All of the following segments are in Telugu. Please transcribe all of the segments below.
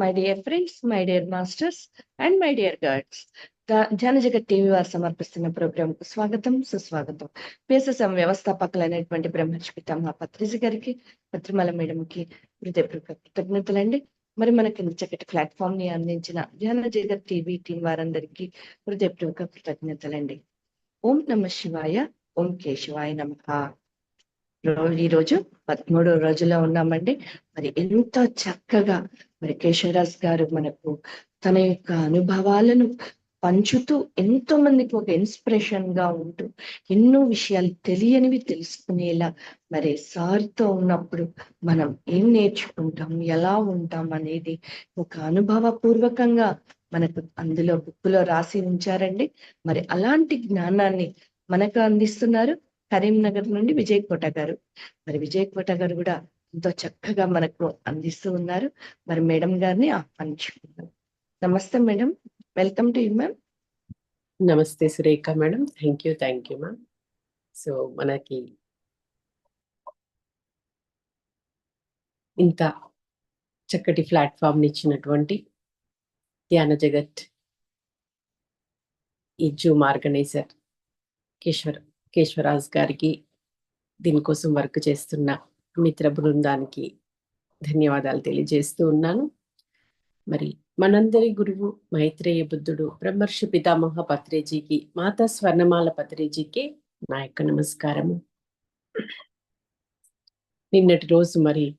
My dear friends my dear masters and my dear guards Janajagat TV వారు సమర్పిస్తున్న ప్రోగ్రామ్కు స్వాగతం సుస్వాగతం. పిఎస్ఎస్ఎం వ్యవస్థాపకులైనటువంటి బ్రహ్మర్షి పితామహ పత్రిజ గారికి పత్రిమల మేడంకి హృదయపూర్వక కృతజ్ఞతలండి. మరి మనకి చక్కటి ప్లాట్ఫామ్ని అందించిన జనజగత్ టీవీ టీం వారందరికీ హృదయపూర్వక కృతజ్ఞతలండి. ఓం నమ శివాయ ఓం కేశవాయ నమ. ఈ రోజు పదమూడో రోజులో ఉన్నామండి. మరి ఎంతో చక్కగా మరి కేశవరాజ్ గారు మనకు తన యొక్క అనుభవాలను పంచుతూ ఎంతో మందికి ఒక ఇన్స్పిరేషన్గా ఉంటూ ఎన్నో విషయాలు తెలియనివి తెలుసుకునేలా మరి సార్తో ఉన్నప్పుడు మనం ఏం నేర్చుకుంటాం ఎలా ఉంటాం అనేది ఒక అనుభవ పూర్వకంగా మనకు అందులో బుక్కులో రాసి ఉంచారండి. మరి అలాంటి జ్ఞానాన్ని మనకు అందిస్తున్నారు కరీంనగర్ నుండి విజయ్ కోట గారు. మరి విజయ్ కోట గారు కూడా ఎంతో చక్కగా మనకు అందిస్తూ ఉన్నారు. మరి మేడం గారిని ఆహ్వానించుకున్నాం నమస్తే madam. Welcome to you ma'am. నమస్తే Surekha madam. Thank you thank you ma'am. So మనకి ఇంత చక్కటి ప్లాట్ఫామ్ ఇచ్చినటువంటి ధ్యాన జగత్ ఈ జూమ్ ఆర్గనైజర్ కేశ్వర్ కేశ్వరాజ్ గారికి దీనికోసం వర్క్ చేస్తున్న మిత్ర బృందానికి ధన్యవాదాలు తెలియజేస్తూ ఉన్నాను. మరి మనందరి గురువు మైత్రేయ బుద్ధుడు బ్రహ్మర్షి పితామహ పత్రేజీకి మాతా స్వర్ణమాల పత్రేజీకి నా యొక్క నమస్కారము. నిన్నటి రోజు మరి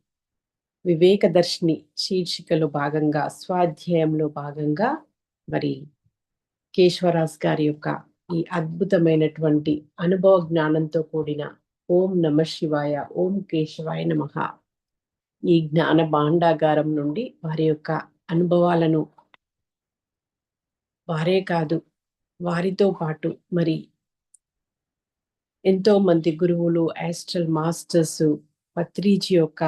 వివేక దర్శిని శీర్షికలో భాగంగా స్వాధ్యాయంలో భాగంగా మరి కేశవరాజ్ గారి యొక్క ఈ అద్భుతమైనటువంటి అనుభవ జ్ఞానంతో కూడిన ఓం నమ శివాయ ఓం కేశవాయ నమ. ఈ జ్ఞాన భాండాగారం నుండి వారి యొక్క అనుభవాలను వారే కాదు వారితో పాటు మరి ఎంతో మంది గురువులు యాస్ట్రల్ మాస్టర్స్ పత్రిజీ యొక్క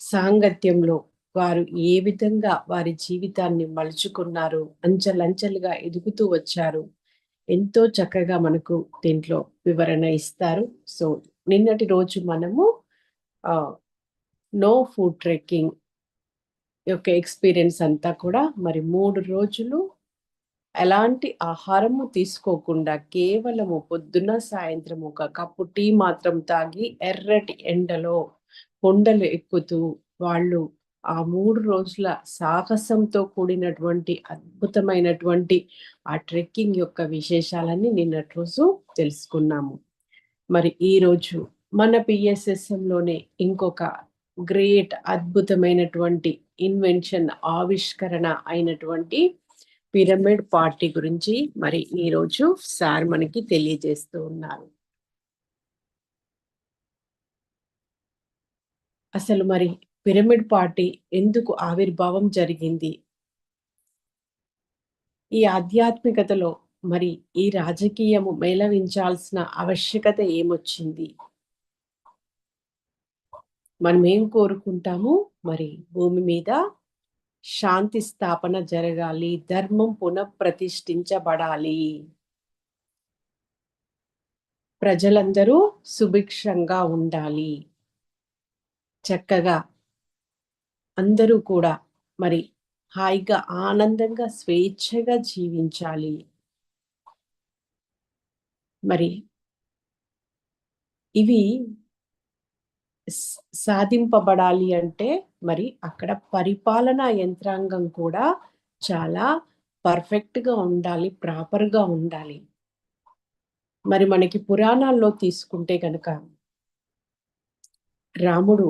సాంగత్యంలో వారు ఏ విధంగా వారి జీవితాన్ని మలుచుకున్నారు అంచెలంచెలుగా ఎదుగుతూ వచ్చారు ఎంతో చక్కగా మనకు దీంట్లో వివరణ ఇస్తారు. సో నిన్నటి రోజు మనము నో ఫుడ్ ట్రెక్కింగ్ యొక్క ఎక్స్పీరియన్స్ అంతా కూడా మరి మూడు రోజులు ఎలాంటి ఆహారము తీసుకోకుండా కేవలము పొద్దున్న సాయంత్రం ఒక కప్పు టీ మాత్రం తాగి ఎర్రటి ఎండలో కొండలు ఎక్కుతూ వాళ్ళు ఆ మూడు రోజుల సాహసంతో కూడినటువంటి అద్భుతమైనటువంటి ఆ ట్రెక్కింగ్ యొక్క విశేషాలన్నీ నిన్నటి రోజు తెలుసుకున్నాము. మరి ఈ రోజు మన పిఎస్ఎస్ఎంలోనే ఇంకొక గ్రేట్ అద్భుతమైనటువంటి ఇన్వెన్షన్ ఆవిష్కరణ అయినటువంటి పిరమిడ్ పార్టీ గురించి మరి ఈరోజు సార్ మనకి తెలియజేస్తూ ఉన్నారు. అసలు మరి పిరమిడ్ పార్టీ ఎందుకు ఆవిర్భావం జరిగింది? ఈ ఆధ్యాత్మికతలో మరి ఈ రాజకీయము మేళవించాల్సిన ఆవశ్యకత ఏమొచ్చింది? మనం ఏం కోరుకుంటాము? మరి భూమి మీద శాంతి స్థాపన జరగాలి ధర్మం పునఃప్రతిష్ఠించబడాలి. ప్రజలందరూ సుభిక్షంగా ఉండాలి. చక్కగా అందరూ కూడా మరి హాయిగా ఆనందంగా స్వేచ్ఛగా జీవించాలి. మరి ఇవి సాధింపబడాలి అంటే మరి అక్కడ పరిపాలనా యంత్రాంగం కూడా చాలా పర్ఫెక్ట్గా ఉండాలి ప్రాపర్గా ఉండాలి. మరి మనకి పురాణాల్లో తీసుకుంటే కనుక రాముడు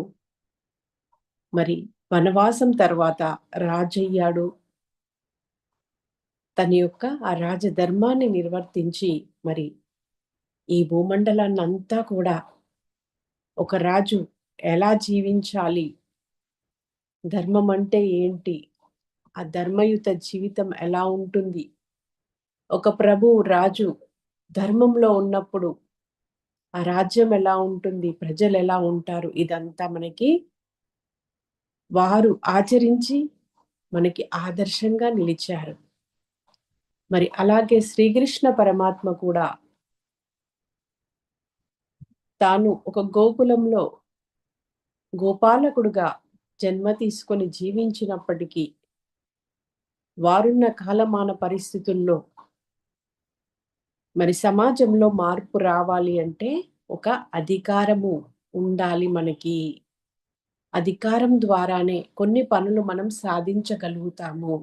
మరి వనవాసం తర్వాత రాజయ్యాడు. తన యొక్క ఆ రాజధర్మాన్ని నిర్వర్తించి మరి ఈ భూమండలాన్ని అంతా కూడా ఒక రాజు ఎలా జీవించాలి? ధర్మం అంటే ఏంటి? ఆ ధర్మయుత జీవితం ఎలా ఉంటుంది? ఒక ప్రభు రాజు ధర్మంలో ఉన్నప్పుడు ఆ రాజ్యం ఎలా ఉంటుంది? ప్రజలు ఎలా ఉంటారు? ఇదంతా మనకి వారు ఆచరించి మనకి ఆదర్శంగా నిలిచారు. మరి అలాగే శ్రీకృష్ణ పరమాత్మ కూడా తాను ఒక గోకులంలో గోపాలకుడుగా జన్మ తీసుకొని జీవించినప్పటికీ వారున్న కాలమాన పరిస్థితుల్లో మరి సమాజంలో మార్పు రావాలి అంటే ఒక అధికారము ఉండాలి మనకి. అధికారం ద్వారానే కొన్ని పనులు మనం సాధించగలుగుతాము.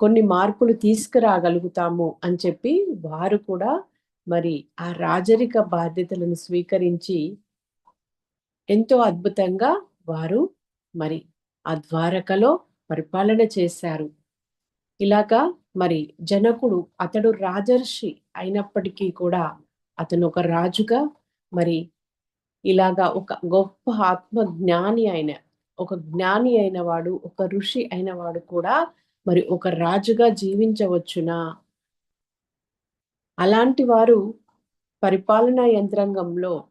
కొన్ని మార్పులు తీసుకురాగలుగుతాము అని చెప్పి వారు కూడా మరి ఆ రాజరిక బాధ్యతలను స్వీకరించి ఎంతో అద్భుతంగా వారు మరి ఆ ద్వారకలో పరిపాలన చేశారు. ఇలాగా మరి జనకుడు అతడు రాజర్షి అయినప్పటికీ కూడా అతను ఒక రాజుగా మరి ఇలాగా ఒక గొప్ప ఆత్మ జ్ఞాని అయిన ఒక జ్ఞాని అయిన వాడు ఒక ఋషి అయిన వాడు కూడా మరి ఒక రాజుగా జీవించవచ్చునా? అలాంటి వారు పరిపాలనా యంత్రాంగంలో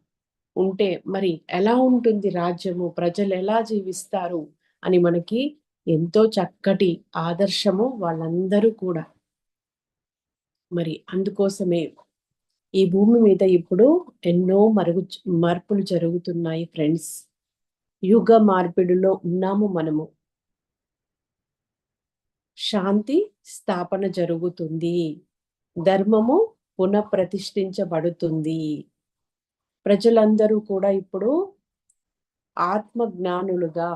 ఉంటే మరి ఎలా ఉంటుంది రాజ్యము? ప్రజలు ఎలా జీవిస్తారు? అని మనకి ఎంతో చక్కటి ఆదర్శము వాళ్ళందరూ కూడా. మరి అందుకోసమే ఈ భూమి మీద ఇప్పుడు ఎన్నో మరుగు మార్పులు జరుగుతున్నాయి ఫ్రెండ్స్. యుగ మార్పిడిలో ఉన్నాము మనము. శాంతి స్థాపన జరుగుతుంది. ధర్మము పునఃప్రతిష్ఠించబడుతుంది. ప్రజలందరూ కూడా ఇప్పుడు ఆత్మ జ్ఞానులుగా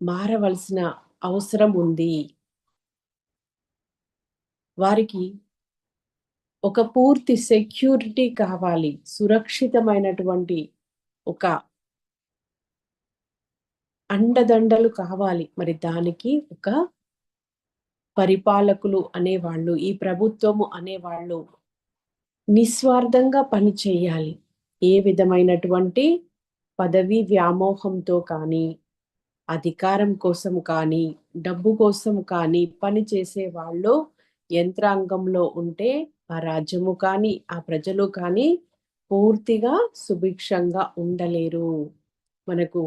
మారవలసిన అవసరం ఉంది. వారికి ఒక పూర్తి సెక్యూరిటీ కావాలి సురక్షితమైనటువంటి ఒక అండదండలు కావాలి. మరి దానికి ఒక పరిపాలకులు అనేవాళ్ళు ఈ ప్రభుత్వము అనేవాళ్ళు నిస్వార్థంగా పని చేయాలి. ఏ విధమైనటువంటి పదవి వ్యామోహంతో కానీ అధికారం కోసం కానీ డబ్బు కోసం కానీ పని చేసే వాళ్ళు యంత్రాంగంలో ఉంటే ఆ రాజ్యము కానీ ఆ ప్రజలు కానీ పూర్తిగా సుభిక్షంగా ఉండలేరు. మనకు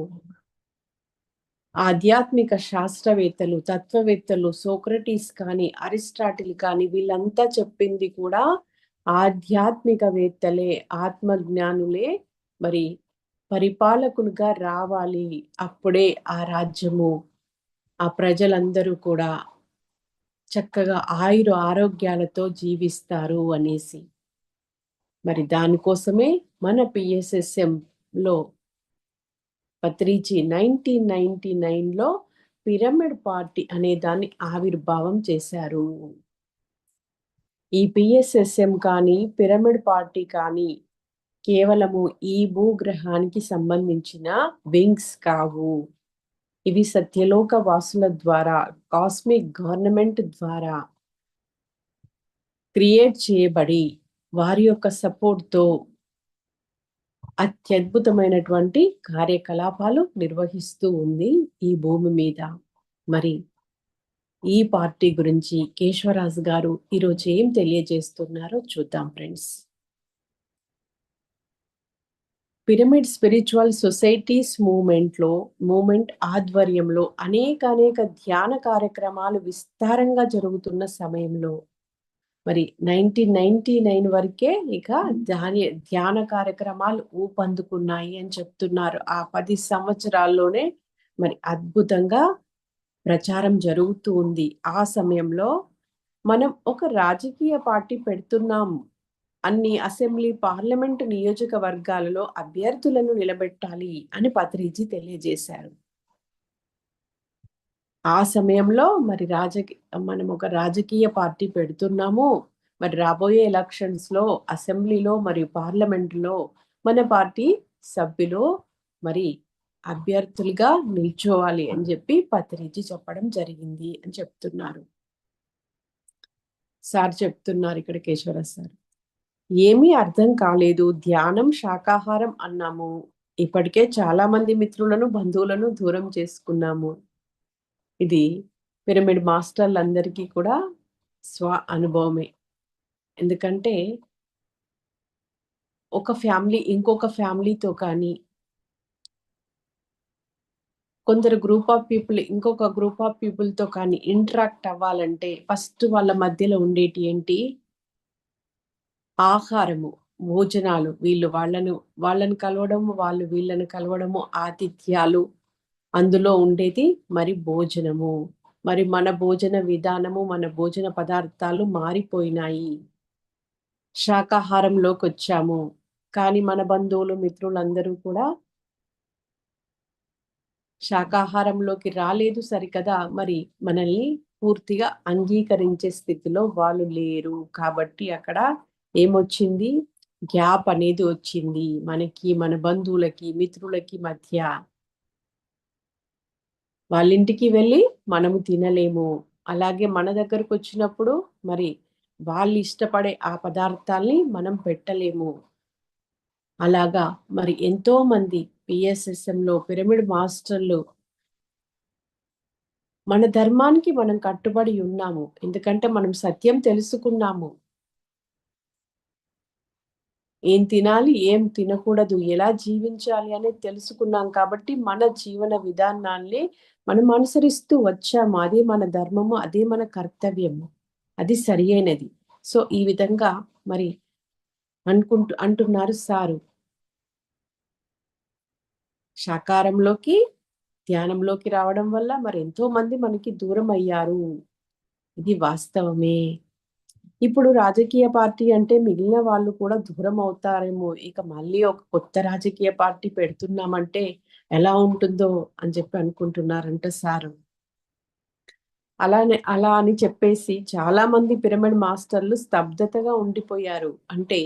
ఆధ్యాత్మిక శాస్త్రవేత్తలు తత్వవేత్తలు సోక్రటీస్ కానీ అరిస్టాటిల్ కానీ వీళ్ళంతా చెప్పింది కూడా ఆధ్యాత్మికవేత్తలే ఆత్మజ్ఞానులే. మరి పరిపాలకులుగా రావాలి అప్పుడే ఆ రాజ్యము. ఆ ప్రజలందరూ కూడా చక్కగా ఆయురు ఆరోగ్యాలతో జీవిస్తారు అనేసి. మరి దానికోసమే మన పిఎస్ఎస్ఎంలో పత్రిజీ నైన్టీన్ నైన్టీ నైన్లో పిరమిడ్ పార్టీ అనే దాన్ని ఆవిర్భావం చేశారు. ఈ పిఎస్ఎస్ఎం కానీ పిరమిడ్ పార్టీ కానీ కేవలము ఈ భూగ్రహానికి సంబంధించిన వింగ్స్ కావు. ఇవి సత్యలోక వాసుల ద్వారా కాస్మిక్ గవర్నమెంట్ ద్వారా క్రియేట్ చేయబడి వారి యొక్క సపోర్ట్తో అత్యద్భుతమైనటువంటి కార్యకలాపాలు నిర్వహిస్తూ ఉంది ఈ భూమి మీద. మరి ఈ పార్టీ గురించి కేశవరాజు గారు ఈరోజు ఏం తెలియజేస్తున్నారో చూద్దాం ఫ్రెండ్స్. పిరమిడ్ స్పిరిచువల్ సొసైటీస్ మూమెంట్లో మూమెంట్ ఆధ్వర్యంలో అనేక అనేక ధ్యాన కార్యక్రమాలు విస్తారంగా జరుగుతున్న సమయంలో మరి నైన్టీన్ నైన్టీ నైన్ వరకే ఇక ధ్యాన ధ్యాన కార్యక్రమాలు ఊపందుకున్నాయి అని చెప్తున్నారు. ఆ పది సంవత్సరాల్లోనే మరి అద్భుతంగా ప్రచారం జరుగుతూ ఉంది. ఆ సమయంలో మనం ఒక రాజకీయ పార్టీ పెడుతున్నాం అన్ని అసెంబ్లీ పార్లమెంటు నియోజకవర్గాలలో అభ్యర్థులను నిలబెట్టాలి అని పత్రిజీ తెలియజేశారు. ఆ సమయంలో మరి రాజకీయ మనం ఒక రాజకీయ పార్టీ పెడుతున్నాము. మరి రాబోయే ఎలక్షన్స్లో అసెంబ్లీలో మరియు పార్లమెంటులో మన పార్టీ సభ్యులు మరి అభ్యర్థులుగా నిల్చోవాలి అని చెప్పి పత్రిజీ చెప్పడం జరిగింది అని చెప్తున్నారు. సార్ చెప్తున్నారు ఇక్కడ కేశవరాజ్ సార్. ఏమీ అర్థం కాలేదు. ధ్యానం శాకాహారం అన్నాము. ఇప్పటికే చాలా మంది మిత్రులను బంధువులను దూరం చేసుకున్నాము. ఇది పిరమిడ్ మాస్టర్లందరికీ కూడా స్వ అనుభవమే. ఎందుకంటే ఒక ఫ్యామిలీ ఇంకొక ఫ్యామిలీతో కానీ కొందరు గ్రూప్ ఆఫ్ పీపుల్ ఇంకొక గ్రూప్ ఆఫ్ పీపుల్తో కానీ ఇంటరాక్ట్ అవ్వాలంటే ఫస్ట్ వాళ్ళ మధ్యలో ఉండేటి ఏంటి? ఆహారము భోజనాలు వీళ్ళు వాళ్ళను వాళ్ళను కలవడము వాళ్ళు వీళ్ళను కలవడము ఆతిథ్యాలు అందులో ఉండేది మరి భోజనము. మరి మన భోజన విధానము మన భోజన పదార్థాలు మారిపోయినాయి. శాకాహారంలోకి వచ్చాము కానీ మన బంధువులు మిత్రులందరూ కూడా శాకాహారంలోకి రాలేదు సరికదా. మరి మనల్ని పూర్తిగా అంగీకరించే స్థితిలో వాళ్ళు లేరు. కాబట్టి అక్కడ ఏమొచ్చింది? గ్యాప్ అనేది వచ్చింది మనకి మన బంధువులకి మిత్రులకి మధ్య. వాళ్ళ ఇంటికి వెళ్ళి మనము తినలేము. అలాగే మన దగ్గరకు వచ్చినప్పుడు మరి వాళ్ళు ఇష్టపడే ఆ పదార్థాల్ని మనం పెట్టలేము. అలాగా మరి ఎంతో మంది పిఎస్ఎస్ఎంలో పిరమిడ్ మాస్టర్లు మన ధర్మానికి మనం కట్టుబడి ఉన్నాము. ఎందుకంటే మనం సత్యం తెలుసుకున్నాము. ఏం తినాలి ఏం తినకూడదు ఎలా జీవించాలి అనేది తెలుసుకున్నాం కాబట్టి మన జీవన విధానాన్ని మనం అనుసరిస్తూ వచ్చాము. అదే మన ధర్మము అదే మన కర్తవ్యము. అది సరి అయినది సో ఈ విధంగా మరి అనుకుంటూ అంటున్నారు సారు. శాకారంలోకి ధ్యానంలోకి రావడం వల్ల మరి ఎంతో మంది మనకి దూరం అయ్యారు ఇది వాస్తవమే. ఇప్పుడు రాజకీయ పార్టీ అంటే మిగిలిన వాళ్ళు కూడా దూరం అవుతారేమో. ఇక మళ్ళీ ఒక కొత్త రాజకీయ పార్టీ పెడుతున్నామంటే ఎలా ఉంటుందో అని చెప్పి అనుకుంటున్నారంట సారు. అలానే అలా అని చెప్పేసి చాలా మంది పిరమిడ్ మాస్టర్లు స్తబ్దతగా ఉండిపోయారు. అంటే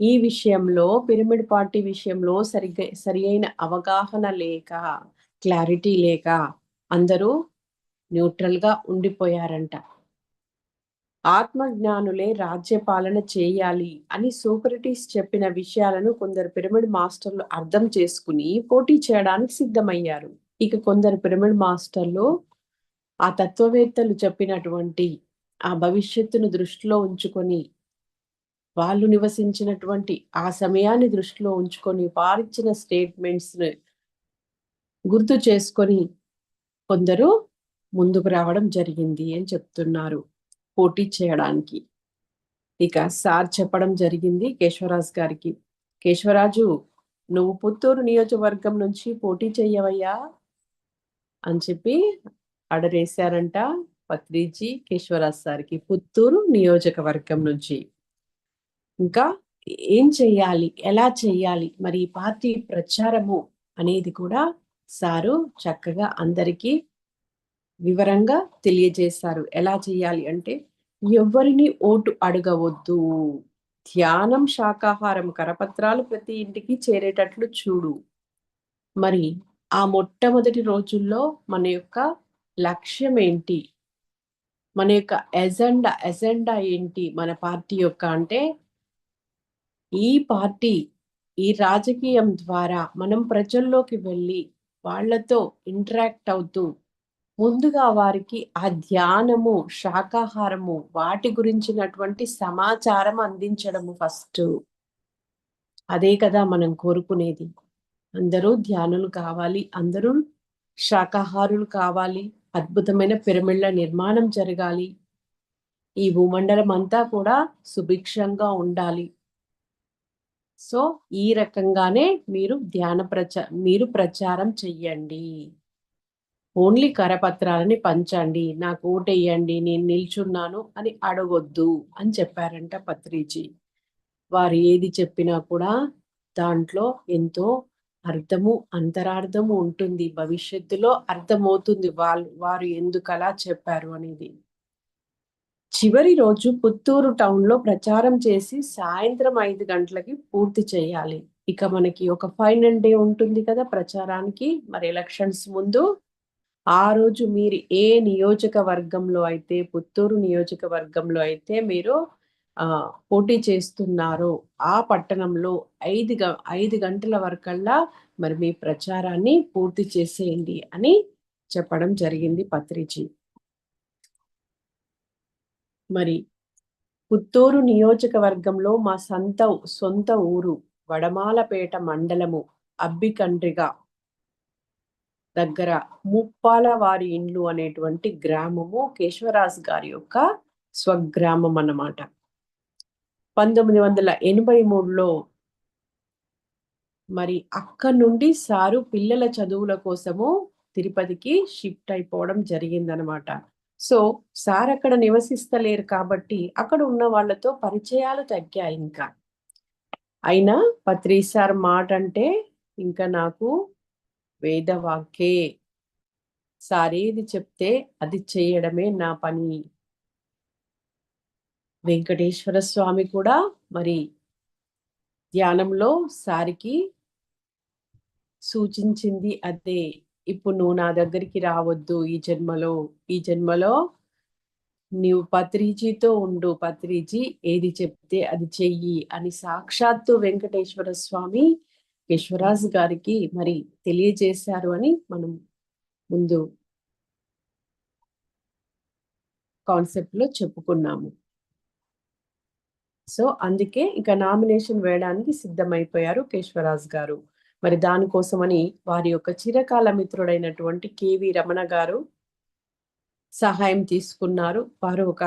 ఈ విషయంలో పిరమిడ్ పార్టీ విషయంలో సరిగ్గా సరి అయిన అవగాహన లేక క్లారిటీ లేక అందరూ న్యూట్రల్గా ఉండిపోయారంట. ఆత్మజ్ఞానులే రాజ్యపాలన చేయాలి అని సోక్రటీస్ చెప్పిన విషయాలను కొందరు పిరమిడ్ మాస్టర్లు అర్థం చేసుకుని పోటీ చేయడానికి సిద్ధమయ్యారు. ఇక కొందరు పిరమిడ్ మాస్టర్లు ఆ తత్వవేత్తలు చెప్పినటువంటి ఆ భవిష్యత్తును దృష్టిలో ఉంచుకొని వాళ్ళు నివసించినటువంటి ఆ సమయాన్ని దృష్టిలో ఉంచుకొని వారిచ్చిన స్టేట్మెంట్స్ గుర్తు చేసుకొని కొందరు ముందుకు రావడం జరిగింది అని చెప్తున్నారు. పోటీ చేయడానికి. ఇక సార్ చెప్పడం జరిగింది కేశవరాజు గారికి. కేశవరాజు నువ్వు పుత్తూరు నియోజకవర్గం నుంచి పోటీ చెయ్యవయ్యా అని చెప్పి అడరేశారంట పత్రిజీ కేశవరాజు సార్కి. పుత్తూరు నియోజకవర్గం నుంచి. ఇంకా ఏం చెయ్యాలి? ఎలా చెయ్యాలి? మరి పార్టీ ప్రచారము అనేది కూడా సారు చక్కగా అందరికీ వివరంగా తెలియజేశారు. ఎలా చేయాలి అంటే ఎవరిని ఓటు అడగవద్దు. ధ్యానం శాకాహారం కరపత్రాలు ప్రతి ఇంటికి చేరేటట్లు చూడు. మరి ఆ మొట్టమొదటి రోజుల్లో మన యొక్క లక్ష్యం ఏంటి? మన యొక్క ఎజెండా ఎజెండా ఏంటి మన పార్టీ యొక్క అంటే ఈ పార్టీ ఈ రాజకీయం ద్వారా మనం ప్రజల్లోకి వెళ్ళి వాళ్ళతో ఇంటరాక్ట్ అవుతూ ముందుగా వారికి ఆ ధ్యానము శాకాహారము వాటి గురించినటువంటి సమాచారం అందించడము ఫస్ట్. అదే కదా మనం కోరుకునేది. అందరూ ధ్యానులు కావాలి అందరూ శాకాహారులు కావాలి అద్భుతమైన పిరమిడ్ల నిర్మాణం జరగాలి. ఈ భూమండలం అంతా కూడా సుభిక్షంగా ఉండాలి. సో ఈ రకంగానే మీరు ధ్యాన ప్రచ మీరు ప్రచారం చెయ్యండి. ఓన్లీ కరపత్రాలని పంచండి నాకు ఓటేయండి నేను నిల్చున్నాను అని అడగొద్దు అని చెప్పారంట పత్రిజీ. వారు ఏది చెప్పినా కూడా దాంట్లో ఎంతో అర్థము అంతరార్థము ఉంటుంది. భవిష్యత్తులో అర్థమవుతుంది వాళ్ళు వారు ఎందుకు అలా చెప్పారు అనేది. చివరి రోజు పుత్తూరు టౌన్లో ప్రచారం చేసి సాయంత్రం ఐదు గంటలకి పూర్తి చేయాలి. ఇక మనకి ఒక ఫైనల్ డే ఉంటుంది కదా ప్రచారానికి. మరి ఎలక్షన్స్ ముందు ఆ రోజు మీరు ఏ నియోజకవర్గంలో అయితే పుత్తూరు నియోజకవర్గంలో అయితే మీరు పోటీ చేస్తున్నారో ఆ పట్టణంలో ఐదు గ ఐదు గంటల వరకల్లా మరి మీ ప్రచారాన్ని పూర్తి చేసేయండి అని చెప్పడం జరిగింది పత్రిజీ. మరి పుత్తూరు నియోజకవర్గంలో మా సొంత సొంత ఊరు వడమాలపేట మండలము అబ్బికండ్రిగా దగ్గర ముప్పాల వారి ఇండ్లు అనేటువంటి గ్రామము కేశవరాజ్ గారి యొక్క స్వగ్రామం అన్నమాట. పంతొమ్మిది వందల ఎనభై మూడులో మరి అక్క నుండి సారు పిల్లల చదువుల కోసము తిరుపతికి షిఫ్ట్ అయిపోవడం జరిగిందనమాట సో సార్ అక్కడ నివసిస్తలేరు కాబట్టి అక్కడ ఉన్న వాళ్ళతో పరిచయాలు తగ్గాయి ఇంకా. అయినా పత్రి సార్ మాట అంటే ఇంకా నాకు వేదవాక్యే. సార్ ఏది చెప్తే అది చేయడమే నా పని. వెంకటేశ్వర స్వామి కూడా మరి ధ్యానంలో సారికి సూచించింది అదే. ఇప్పుడు నువ్వు నా దగ్గరికి రావద్దు ఈ జన్మలో. ఈ జన్మలో నీవు పత్రిజీతో ఉండు. పత్రిజీ ఏది చెప్తే అది చెయ్యి అని సాక్షాత్తు వెంకటేశ్వర స్వామి యశ్వరాజు గారికి మరి తెలియజేశారు అని మనం ముందు కాన్సెప్ట్లో చెప్పుకున్నాము. సో అందుకే ఇక నామినేషన్ వేయడానికి సిద్ధమైపోయారు కేశ్వరాజ్ గారు. మరి దానికోసమని వారి యొక్క చిరకాల మిత్రుడైనటువంటి కేవి రమణ గారు సహాయం తీసుకున్నారు. వారు ఒక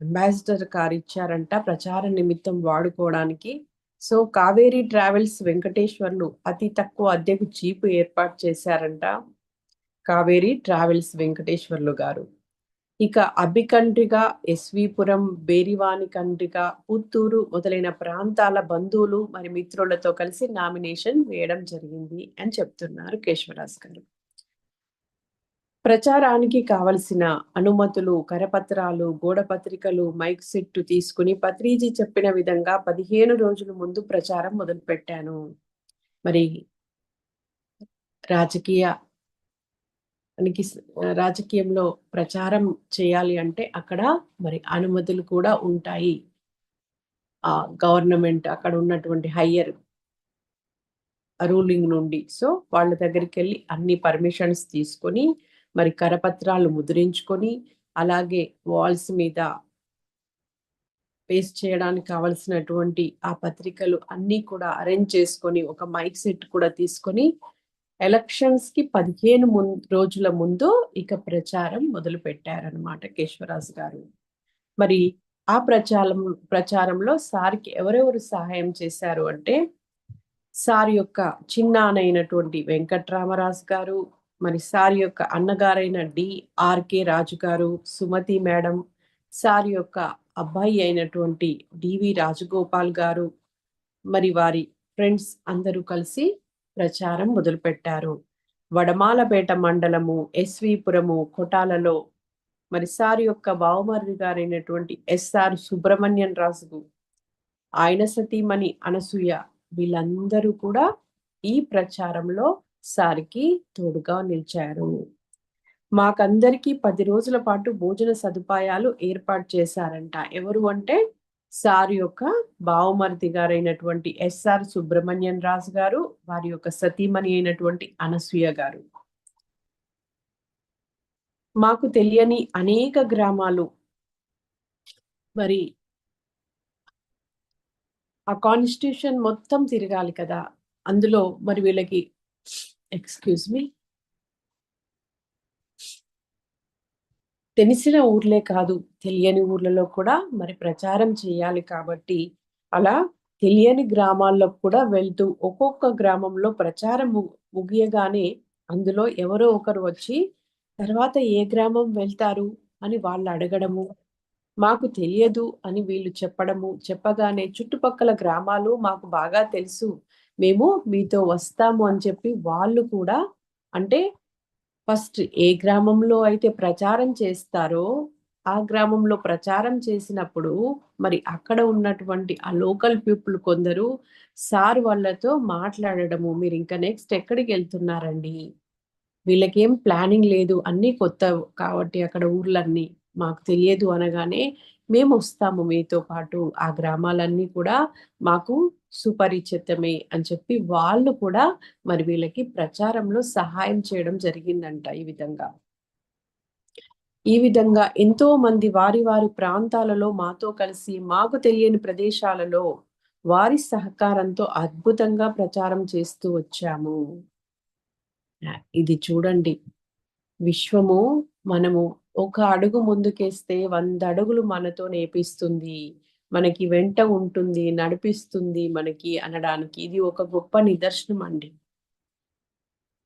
అంబాసిడర్ కార్ ఇచ్చారంట. ప్రచార నిమిత్తం వాడుకోవడానికి సో కావేరీ ట్రావెల్స్ వెంకటేశ్వర్లు అతి తక్కువ అద్దెకు జీపు ఏర్పాటు చేశారంట కావేరీ ట్రావెల్స్ వెంకటేశ్వర్లు గారు. ఇక అభికండ్రిగ ఎస్వీపురం బేరివాని కండ్రిగా పుత్తూరు మొదలైన ప్రాంతాల బంధువులు మరి మిత్రులతో కలిసి నామినేషన్ వేయడం జరిగింది అని చెప్తున్నారు కేశవరాజ్ గారు. ప్రచారానికి కావలసిన అనుమతులు కరపత్రాలు గోడపత్రికలు మైక్ సెట్టు తీసుకుని పత్రిజీ చెప్పిన విధంగా పదిహేను రోజుల ముందు ప్రచారం మొదలుపెట్టాను. మరి రాజకీయ మనకి రాజకీయంలో ప్రచారం చేయాలి అంటే అక్కడ మరి అనుమతులు కూడా ఉంటాయి. ఆ గవర్నమెంట్ అక్కడ ఉన్నటువంటి హయ్యర్ రూలింగ్ నుండి. సో వాళ్ళ దగ్గరికి వెళ్ళి అన్ని పర్మిషన్స్ తీసుకొని మరి కరపత్రాలు ముద్రించుకొని అలాగే వాల్స్ మీద పేస్ట్ చేయడానికి కావలసినటువంటి ఆ పత్రికలు అన్నీ కూడా అరేంజ్ చేసుకొని ఒక మైక్ సెట్ కూడా తీసుకొని ఎలక్షన్స్కి పదిహేను రోజుల ముందు ఇక ప్రచారం మొదలు పెట్టారనమాట కేశవరాజు గారు. మరి ఆ ప్రచారం ప్రచారంలో సార్కి ఎవరెవరు సహాయం చేశారు అంటే సార్ యొక్క చిన్నానైనటువంటి వెంకట్రామరాజు గారు మరి సార్ యొక్క అన్నగారైన డిఆర్కే రాజు గారు సుమతి మేడం సార్ యొక్క అబ్బాయి అయినటువంటి డివి రాజగోపాల్ గారు మరి వారి ఫ్రెండ్స్ అందరూ కలిసి ప్రచారం మొదలుపెట్టారు. వడమాలపేట మండలము ఎస్విపురము కొటాలలో మరి సార్ యొక్క బావమర్రి గారైనటువంటి ఎస్ఆర్ సుబ్రహ్మణ్యం రాజుకు ఆయన సతీమణి అనసూయ వీళ్ళందరూ కూడా ఈ ప్రచారంలో సారికి తోడుగా నిలిచారు. మాకందరికీ పది రోజుల పాటు భోజన సదుపాయాలు ఏర్పాటు చేశారంట. ఎవరు అంటే సార్ యొక్క బావమరిది గారైనటువంటి ఎస్ఆర్ సుబ్రహ్మణ్యం రాజు గారు వారి యొక్క సతీమణి అయినటువంటి అనసూయ గారు. మాకు తెలియని అనేక గ్రామాలు. మరి ఆ కాన్స్టిట్యూషన్ మొత్తం తిరగాలి కదా. అందులో మరి వీళ్ళకి ఎక్స్క్యూజ్ మీ తెలిసిన ఊర్లే కాదు తెలియని ఊర్లలో కూడా మరి ప్రచారం చేయాలి కాబట్టి అలా తెలియని గ్రామాల్లో కూడా వెళ్తూ ఒక్కొక్క గ్రామంలో ప్రచారం ముగియగానే అందులో ఎవరో ఒకరు వచ్చి తర్వాత ఏ గ్రామం వెళ్తారు? అని వాళ్ళు అడగడము. మాకు తెలియదు అని వీళ్ళు చెప్పడము. చెప్పగానే చుట్టుపక్కల గ్రామాలు మాకు బాగా తెలుసు. మేము మీతో వస్తాము అని చెప్పి వాళ్ళు కూడా అంటే ఫస్ట్ ఏ గ్రామంలో అయితే ప్రచారం చేస్తారో ఆ గ్రామంలో ప్రచారం చేసినప్పుడు మరి అక్కడ ఉన్నటువంటి ఆ లోకల్ పీపుల్ కొందరు సార్ వాళ్ళతో మాట్లాడడము మీరు ఇంకా నెక్స్ట్ ఎక్కడికి వెళ్తున్నారండి? వీళ్ళకేం ప్లానింగ్ లేదు అన్నీ కొత్త కాబట్టి అక్కడ ఊర్లన్నీ మాకు తెలియదు అనగానే మేము వస్తాము మీతో పాటు ఆ గ్రామాలన్నీ కూడా మాకు సుపరిచితమే అని చెప్పి వాళ్ళు కూడా మరి వీళ్ళకి ప్రచారంలో సహాయం చేయడం జరిగిందంట ఈ విధంగా. ఈ విధంగా ఎంతో మంది వారి వారి ప్రాంతాలలో మాతో కలిసి మాకు తెలియని ప్రదేశాలలో వారి సహకారంతో అద్భుతంగా ప్రచారం చేస్తూ వచ్చాము. ఇది చూడండి. విశ్వము మనము ఒక అడుగు ముందుకేస్తే వంద అడుగులు మనతో నేపిస్తుంది. మనకి వెంట ఉంటుంది నడిపిస్తుంది మనకి అనడానికి. ఇది ఒక గొప్ప నిదర్శనం అండి.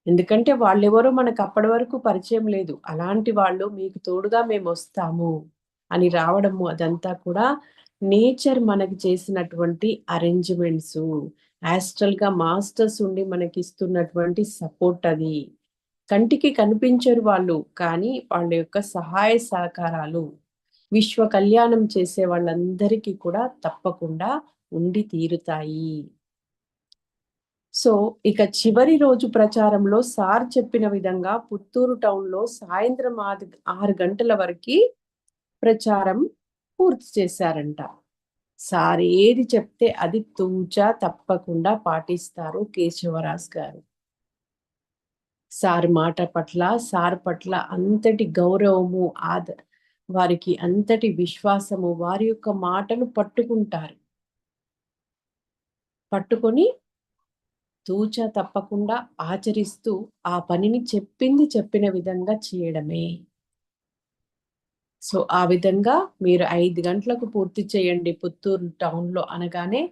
ఎందుకంటే వాళ్ళెవరో మనకు అప్పటి వరకు పరిచయం లేదు. అలాంటి వాళ్ళు మీకు తోడుగా మేము వస్తాము అని రావడము అదంతా కూడా నేచర్ మనకి చేసినటువంటి అరేంజ్మెంట్స్. యాస్ట్రల్గా మాస్టర్స్ ఉండి మనకి ఇస్తున్నటువంటి సపోర్ట్ అది. కంటికి కనిపించరు వాళ్ళు కానీ వాళ్ళ యొక్క సహాయ సహకారాలు విశ్వ కళ్యాణం చేసే వాళ్ళందరికీ కూడా తప్పకుండా ఉండి తీరుతాయి. సో ఇక చివరి రోజు ప్రచారంలో సార్ చెప్పిన విధంగా పుత్తూరు టౌన్లో సాయంత్రం ఆరు ఆరు గంటల వరకు ప్రచారం పూర్తి చేశారంట. సార్ ఏది చెప్తే అది తూచా తప్పకుండా పాటిస్తారు కేశవరాజ్ గారు. సార్ మాట పట్ల సార్ పట్ల అంతటి గౌరవము ఆద వారికి అంతటి విశ్వాసము వారి యొక్క మాటలు పట్టుకుంటారు. పట్టుకొని తూచ తప్పకుండా ఆచరిస్తూ ఆ పనిని చెప్పింది చెప్పిన విధంగా చేయడమే. సో ఆ విధంగా మీరు ఐదు గంటలకు పూర్తి చేయండి పుత్తూరు టౌన్లో అనగానే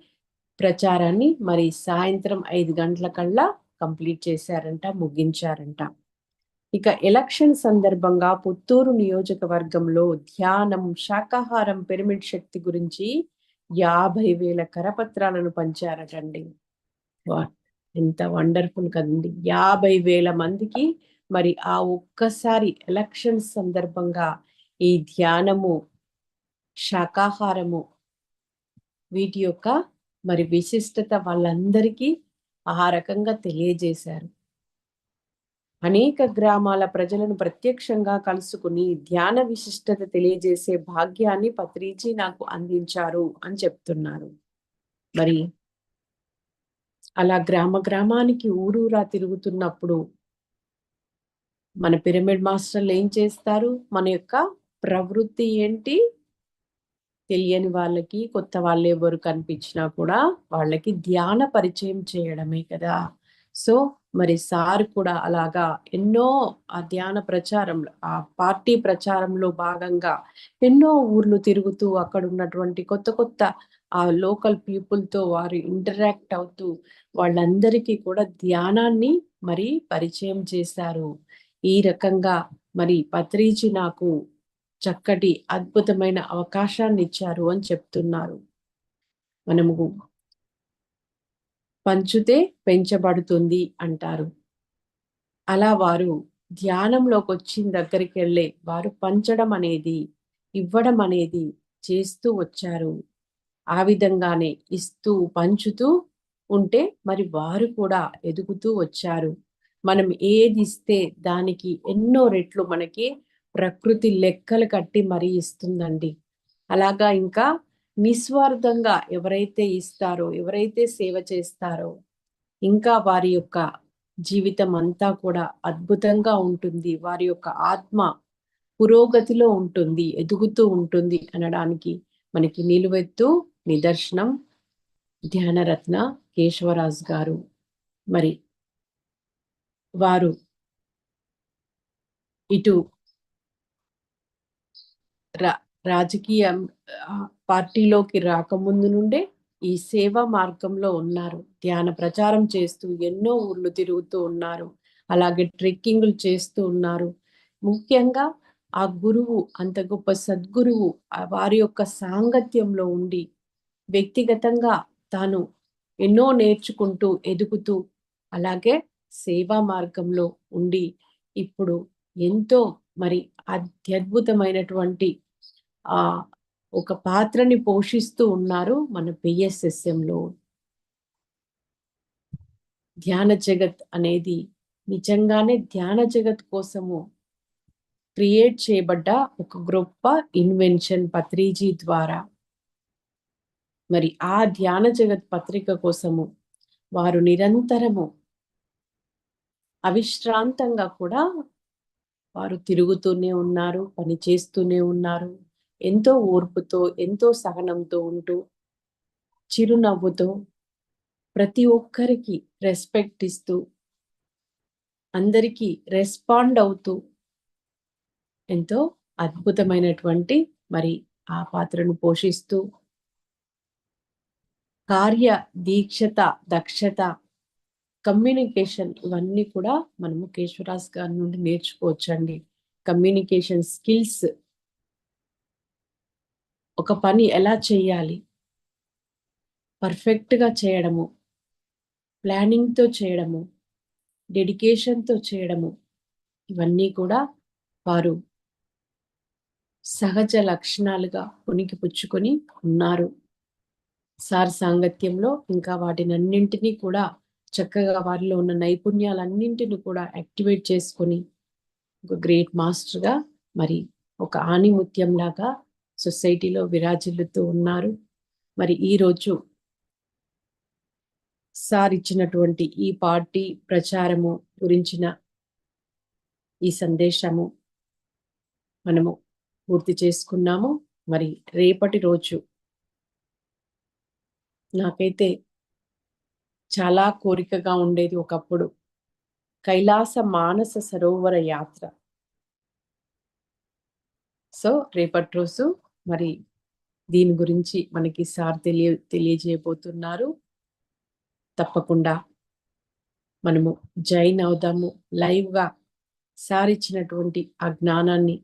ప్రచారాన్ని మరి సాయంత్రం ఐదు గంటల కల్లా కంప్లీట్ చేశారంట ముగించారంట. ఇక ఎలక్షన్ సందర్భంగా పుత్తూరు నియోజకవర్గంలో ధ్యానం శాకాహారం పిరమిడ్ శక్తి గురించి యాభై వేల కరపత్రాలను పంచారటండి. వా ఎంత వండర్ఫుల్ కదండి. యాభై వేల మందికి మరి ఆ ఒక్కసారి ఎలక్షన్ సందర్భంగా ఈ ధ్యానము శాకాహారము వీటి యొక్క మరి విశిష్టత వాళ్ళందరికీ ఆ రకంగా తెలియజేశారు. అనేక గ్రామాల ప్రజలను ప్రత్యక్షంగా కలుసుకుని ధ్యాన విశిష్టత తెలియజేసే భాగ్యాన్ని పత్రిజీ నాకు అందించారు అని చెప్తున్నారు. మరి అలా గ్రామ గ్రామానికి ఊరూరా తిరుగుతున్నప్పుడు మన పిరమిడ్ మాస్టర్లు ఏం చేస్తారు? మన యొక్క ప్రవృత్తి ఏంటి? తెలియని వాళ్ళకి కొత్త వాళ్ళు ఎవరు కనిపించినా కూడా వాళ్ళకి ధ్యాన పరిచయం చేయడమే కదా. సో మరి సార్ కూడా అలాగా ఎన్నో ఆ ధ్యాన ప్రచారంలో ఆ పార్టీ ప్రచారంలో భాగంగా ఎన్నో ఊర్లు తిరుగుతూ అక్కడ ఉన్నటువంటి కొత్త కొత్త ఆ లోకల్ పీపుల్తో వారు ఇంటరాక్ట్ అవుతూ వాళ్ళందరికీ కూడా ధ్యానాన్ని మరి పరిచయం చేశారు. ఈ రకంగా మరి పత్రిజీ నాకు చక్కటి అద్భుతమైన అవకాశాన్ని ఇచ్చారు అని చెప్తున్నారు. మనము పంచుతే పెంచబడుతుంది అంటారు. అలా వారు ధ్యానంలోకి వచ్చిన దగ్గరికి వెళ్ళే వారు పంచడం అనేది ఇవ్వడం అనేది చేస్తూ వచ్చారు. ఆ విధంగానే ఇస్తూ పంచుతూ ఉంటే మరి వారు కూడా ఎదుగుతూ వచ్చారు. మనం ఏది ఇస్తే దానికి ఎన్నో రెట్లు మనకి ప్రకృతి లెక్కలు కట్టి మరీ ఇస్తుందండి. అలాగా ఇంకా నిస్వార్థంగా ఎవరైతే ఇస్తారో ఎవరైతే సేవ చేస్తారో ఇంకా వారి యొక్క జీవితం అంతా కూడా అద్భుతంగా ఉంటుంది. వారి యొక్క ఆత్మ పురోగతిలో ఉంటుంది ఎదుగుతూ ఉంటుంది అనడానికి మనకి నిలువెత్తు నిదర్శనం ధ్యానరత్న కేశవరాజ్ గారు. మరి వారు ఇటు రా రాజకీయ పార్టీలోకి రాకముందు నుండే ఈ సేవా మార్గంలో ఉన్నారు. ధ్యాన ప్రచారం చేస్తూ ఎన్నో ఊర్లు తిరుగుతూ ఉన్నారు. అలాగే ట్రెక్కింగ్లు చేస్తూ ఉన్నారు. ముఖ్యంగా ఆ గురువు అంత గొప్ప సద్గురువు వారి యొక్క సాంగత్యంలో ఉండి వ్యక్తిగతంగా తాను ఎన్నో నేర్చుకుంటూ ఎదుగుతూ అలాగే సేవా మార్గంలో ఉండి ఇప్పుడు ఎంతో మరి అత్యద్భుతమైనటువంటి ఆ ఒక పాత్రని పోషిస్తూ ఉన్నారు మన పిఎస్ఎస్ఎంలో ధ్యాన జగత్ అనేది నిజంగానే ధ్యాన జగత్ కోసము క్రియేట్ చేయబడ్డ ఒక గొప్ప ఇన్వెన్షన్ పత్రిజీ ద్వారా. మరి ఆ ధ్యాన జగత్ పత్రిక కోసము వారు నిరంతరము అవిశ్రాంతంగా కూడా వారు తిరుగుతూనే ఉన్నారు పని చేస్తూనే ఉన్నారు. ఎంతో ఓర్పుతో ఎంతో సహనంతో ఉంటూ చిరునవ్వుతో ప్రతి ఒక్కరికి రెస్పెక్ట్ ఇస్తూ అందరికీ రెస్పాండ్ అవుతూ ఎంతో అద్భుతమైనటువంటి మరి ఆ పాత్రను పోషిస్తూ కార్య దీక్షత దక్షత కమ్యూనికేషన్ ఇవన్నీ కూడా మనము కేశవరాజ్ గారి నుండి నేర్చుకోవచ్చండి. కమ్యూనికేషన్ స్కిల్స్ ఒక పని ఎలా చేయాలి? పర్ఫెక్ట్గా చేయడము ప్లానింగ్తో చేయడము డెడికేషన్తో చేయడము ఇవన్నీ కూడా వారు సహజ లక్షణాలుగా ఉనికి పుచ్చుకొని ఉన్నారు. సార్ సాంగత్యంలో ఇంకా వాటినన్నింటినీ కూడా చక్కగా వారిలో ఉన్న నైపుణ్యాలన్నింటిని కూడా యాక్టివేట్ చేసుకొని ఒక గ్రేట్ మాస్టర్గా మరి ఒక ఆణిముత్యం లాగా సొసైటీలో విరాజిల్లుతూ ఉన్నారు. మరి ఈరోజు సార్ ఇచ్చినటువంటి ఈ పార్టీ ప్రచారము గురించిన ఈ సందేశము మనము పూర్తి చేసుకున్నాము. మరి రేపటి రోజు నాకైతే చాలా కోరికగా ఉండేది ఒకప్పుడు కైలాస మానస సరోవర యాత్ర. సో రేపటి రోజు మరి దీని గురించి మనకి సార్ తెలియ తెలియజేయబోతున్నారు. తప్పకుండా మనము జైన్ అవుదాము. లైవ్గా సార్ ఇచ్చినటువంటి ఆ జ్ఞానాన్ని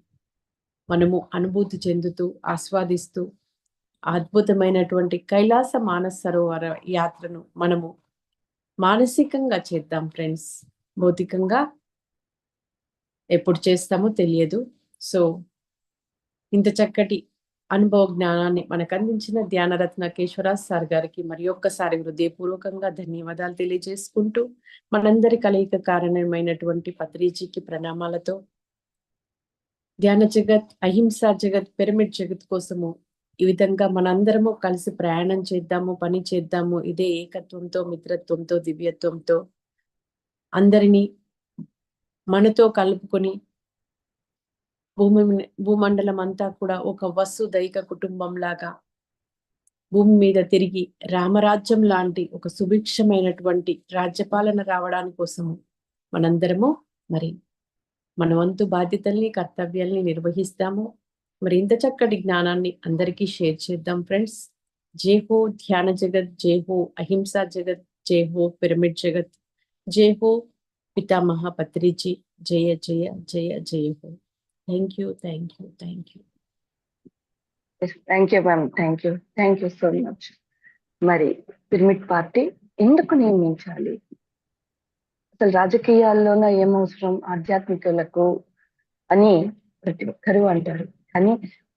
మనము అనుభూతి చెందుతూ ఆస్వాదిస్తూ అద్భుతమైనటువంటి కైలాస మానస సరోవర యాత్రను మనము మానసికంగా చేద్దాం ఫ్రెండ్స్. భౌతికంగా ఎప్పుడు చేస్తామో తెలియదు. సో ఇంత చక్కటి అనుభవ జ్ఞానాన్ని మనకు అందించిన ధ్యానరత్న కేశ్వరాజ్ సార్ గారికి మరి ఒక్కసారి హృదయపూర్వకంగా ధన్యవాదాలు తెలియజేసుకుంటూ మనందరి కలయిక కారణమైనటువంటి పత్రిజీకి ప్రణామాలతో ధ్యాన జగత్ అహింసా జగత్ పిరమిడ్ జగత్ కోసము ఈ విధంగా మనందరము కలిసి ప్రయాణం చేద్దాము పని చేద్దాము ఇదే ఏకత్వంతో మిత్రత్వంతో దివ్యత్వంతో అందరినీ మనతో కలుపుకొని భూమి భూమండలం అంతా కూడా ఒక వసుదైక కుటుంబం లాగా భూమి మీద తిరిగి రామరాజ్యం లాంటి ఒక సుభిక్షమైనటువంటి రాజ్యపాలన రావడానికి కోసము మనందరము మరి మన వంతు బాధ్యతల్ని కర్తవ్యాల్ని నిర్వహిస్తాము. మరి ఇంత చక్కటి జ్ఞానాన్ని అందరికీ షేర్ చేద్దాం ఫ్రెండ్స్. జై హో ధ్యాన జగత్ జై హో అహింసా జగత్ జై హో పిరమిడ్ జగత్ జై హో పితామహ పత్రిజీ జయ జయ జయ జయ హో. Thank you thank you thank you thank you ma'am thank you thank you so much మరి పిరమిడ్ పార్టీ ఎందుకు నియమించాలి? అసలు రాజకీయాల్లోన ఏమవసరం ఆధ్యాత్మికులకు అని ప్రతి ఒక్కరూ అంటారు. కానీ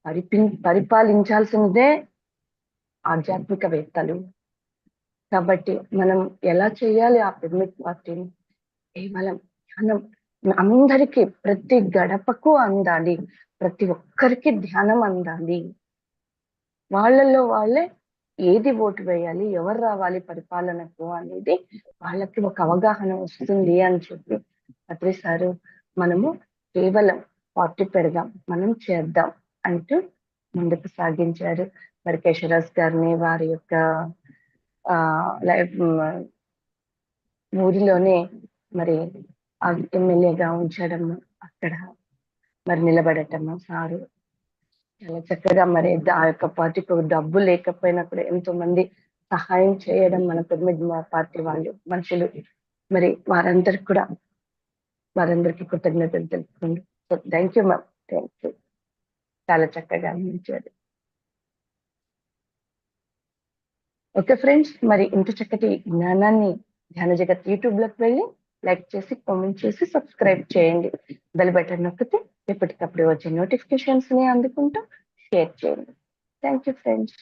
పరిపి పరిపాలించాల్సినదే ఆధ్యాత్మికవేత్తలు. కాబట్టి మనం ఎలా చేయాలి ఆ పిరమిడ్ పార్టీని? కేవలం ధ్యానం అందరికీ ప్రతి గడపకు అందాలి ప్రతి ఒక్కరికి ధ్యానం అందాలి. వాళ్ళల్లో వాళ్ళే ఏది ఓటు వేయాలి ఎవరు రావాలి పరిపాలనకు అనేది వాళ్ళకి ఒక అవగాహన వస్తుంది అని చెప్పి అత్రి సారు మనము కేవలం పార్టీ పెడదాం మనం చేద్దాం అంటూ ముందుకు సాగించారు. మరి కేశవరాజ్ గారిని వారి యొక్క ఆ లైఫ్ ఊరిలోనే మరి ఎమ్మెల్యేగా ఉంచడము అక్కడ మరి నిలబడటము సారు. చాలా చక్కగా మరి ఆ యొక్క పార్టీకి డబ్బు లేకపోయినా కూడా ఎంతో మంది సహాయం చేయడం మన పిరమిడ్ పార్టీ వాళ్ళు మనుషులు. మరి వారందరికి కూడా వారందరికీ కృతజ్ఞతలు తెలుపుకోండి so thank you ma'am thank you. చాలా చక్కగా అందించారు ఓకే ఫ్రెండ్స్ మరి ఇంత చక్కటి జ్ఞానాన్ని ధ్యాన జగత్ యూట్యూబ్లోకి వెళ్ళి లైక్ చేసి కామెంట్ చేసి సబ్స్క్రైబ్ చేయండి. బెల్ బటన్ నొక్కితే ఎప్పటికప్పుడు వచ్చే నోటిఫికేషన్స్ని అందుకుంటూ షేర్ చేయండి. Thank you friends.